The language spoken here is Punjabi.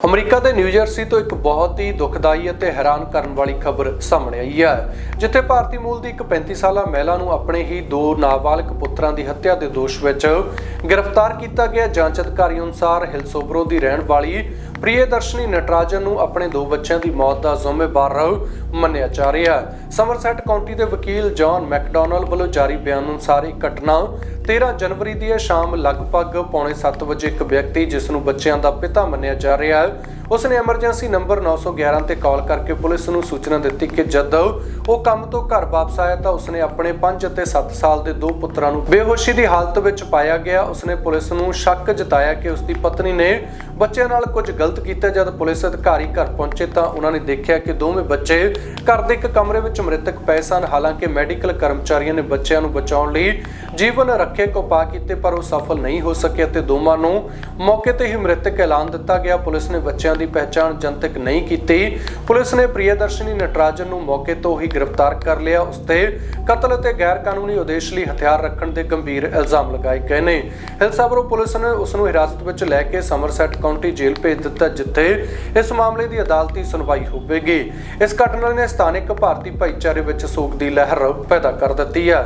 ਅਮਰੀਕਾ ਦੇ ਨਿਊਜਰਸੀ ਤੋਂ ਇੱਕ ਬਹੁਤ ਹੀ ਦੁਖਦਾਈ ਅਤੇ ਹੈਰਾਨ ਕਰਨ ਵਾਲੀ ਖਬਰ ਸਾਹਮਣੇ ਆਈ ਹੈ, ਜਿੱਥੇ ਭਾਰਤੀ ਮੂਲ ਦੀ ਇੱਕ 35 ਸਾਲਾ ਮਹਿਲਾ ਨੂੰ ਆਪਣੇ ਹੀ ਦੋ ਨਾਬਾਲਗ ਪੁੱਤਰਾਂ ਦੀ ਹੱਤਿਆ ਦੇ ਦੋਸ਼ ਵਿੱਚ ਗ੍ਰਿਫਤਾਰ ਕੀਤਾ ਗਿਆ। ਜਾਂਚ ਅਧਿਕਾਰੀ ਅਨੁਸਾਰ ਹਿਲਸੋਬਰੋ ਦੀ ਰਹਿਣ ਵਾਲੀ ਪ੍ਰਿਯਦਰਸ਼ਨੀ ਨਟਰਾਜਨ ਨੂੰ ਆਪਣੇ ਦੋ ਬੱਚਿਆਂ ਦੀ ਮੌਤ ਦਾ ਜ਼ਿੰਮੇਵਾਰ ਮੰਨਿਆ ਜਾ ਰਿਹਾ ਹੈ। ਸਮਰਸੈਟ ਕਾਉਂਟੀ ਦੇ ਵਕੀਲ ਜੌਨ ਮੈਕਡੋਨਲਡ ਵੱਲੋਂ ਜਾਰੀ ਬਿਆਨ ਅਨੁਸਾਰ ਇਹ ਘਟਨਾ 13 ਜਨਵਰੀ ਦੀ ਹੈ। ਸ਼ਾਮ ਲਗਭਗ ਪੌਣੇ 7 ਵਜੇ ਇੱਕ ਵਿਅਕਤੀ, ਜਿਸ ਨੂੰ ਬੱਚਿਆਂ ਦਾ ਪਿਤਾ ਮੰਨਿਆ ਜਾ ਰਿਹਾ ਹੈ ਉਸਨੇ ਐਮਰਜੈਂਸੀ ਨੰਬਰ 911 ਤੇ ਕਾਲ ਕਰਕੇ ਪੁਲਿਸ ਨੂੰ ਸੂਚਨਾ ਦਿੱਤੀ ਕਿ ਜਦ ਉਹ ਕੰਮ ਤੋਂ ਘਰ ਵਾਪਸ ਆਇਆ ਤਾਂ ਉਸਨੇ ਆਪਣੇ 5 ਅਤੇ 7 ਸਾਲ ਦੇ ਦੋ ਪੁੱਤਰਾਂ ਨੂੰ ਬੇਹੋਸ਼ੀ ਦੀ ਹਾਲਤ ਵਿੱਚ ਪਾਇਆ ਗਿਆ। ਉਸਨੇ ਪੁਲਿਸ ਨੂੰ ਸ਼ੱਕ ਜਤਾਇਆ ਕਿ ਉਸਦੀ ਪਤਨੀ ਨੇ ਬੱਚਿਆਂ ਨਾਲ ਕੁਝ ਗਲਤ ਕੀਤਾ। ਜਦ ਪੁਲਿਸ ਅਧਿਕਾਰੀ ਘਰ ਪਹੁੰਚੇ ਤਾਂ ਉਹਨਾਂ ਨੇ ਦੇਖਿਆ ਕਿ ਦੋਵੇਂ ਬੱਚੇ ਘਰ ਦੇ ਇੱਕ ਕਮਰੇ ਵਿੱਚ ਮ੍ਰਿਤਕ ਪਏ ਸਨ। ਹਾਲਾਂਕਿ ਮੈਡੀਕਲ ਕਰਮਚਾਰੀਆਂ ਨੇ ਬੱਚਿਆਂ ਨੂੰ ਬਚਾਉਣ ਲਈ ਜੀਵਨ ਰੱਖੇ ਉਪਾਅ ਕੀਤੇ, ਪਰ ਉਹ ਸਫਲ ਨਹੀਂ ਹੋ ਸਕੇ ਅਤੇ ਦੋਵਾਂ ਨੂੰ ਮੌਕੇ ਤੇ ਹੀ ਮ੍ਰਿਤਕ ਐਲਾਨ ਦਿੱਤਾ ਗਿਆ। ਪੁਲਿਸ ਨੇ ਬੱਚਿਆਂ ਦੀ ਪਹਿਚਾਣ ਜਨਤਕ ਨਹੀਂ ਕੀਤੀ। ਪੁਲਿਸ ਨੇ ਪ੍ਰਿਯਦਰਸ਼ਨੀ ਨਟਰਾਜਨ ਨੂੰ ਮੌਕੇ ਤੋਂ ਹੀ ਗ੍ਰਿਫਤਾਰ ਕਰ ਲਿਆ। ਉਸ ਤੇ ਕਤਲ ਅਤੇ ਗੈਰ ਕਾਨੂੰਨੀ ਉਦੇਸ਼ ਲਈ ਹਥਿਆਰ ਰੱਖਣ ਦੇ ਗੰਭੀਰ ਇਲਜ਼ਾਮ ਲਗਾਏ ਗਏ ਨੇ। ਹਿਲਸਾਬਰੋ ਪੁਲਿਸ ਨੇ ਉਸ ਨੂੰ ਹਿਰਾਸਤ ਵਿੱਚ ਲੈ ਕੇ ਸਮਰਸੈਟ ਕਾਉਂਟੀ ਜੇਲ੍ਹ ਭੇਜ ਦਿੱਤਾ, ਜਿੱਥੇ ਇਸ ਮਾਮਲੇ ਦੀ ਅਦਾਲਤੀ ਸੁਣਵਾਈ ਹੋਵੇਗੀ। ਇਸ ਘਟਨਾ ਨੇ ਸਥਾਨਕ ਭਾਰਤੀ ਭਾਈਚਾਰੇ ਵਿੱਚ ਸੋਗ ਦੀ ਲਹਿਰ ਪੈਦਾ ਕਰ ਦਿੱਤੀ ਹੈ।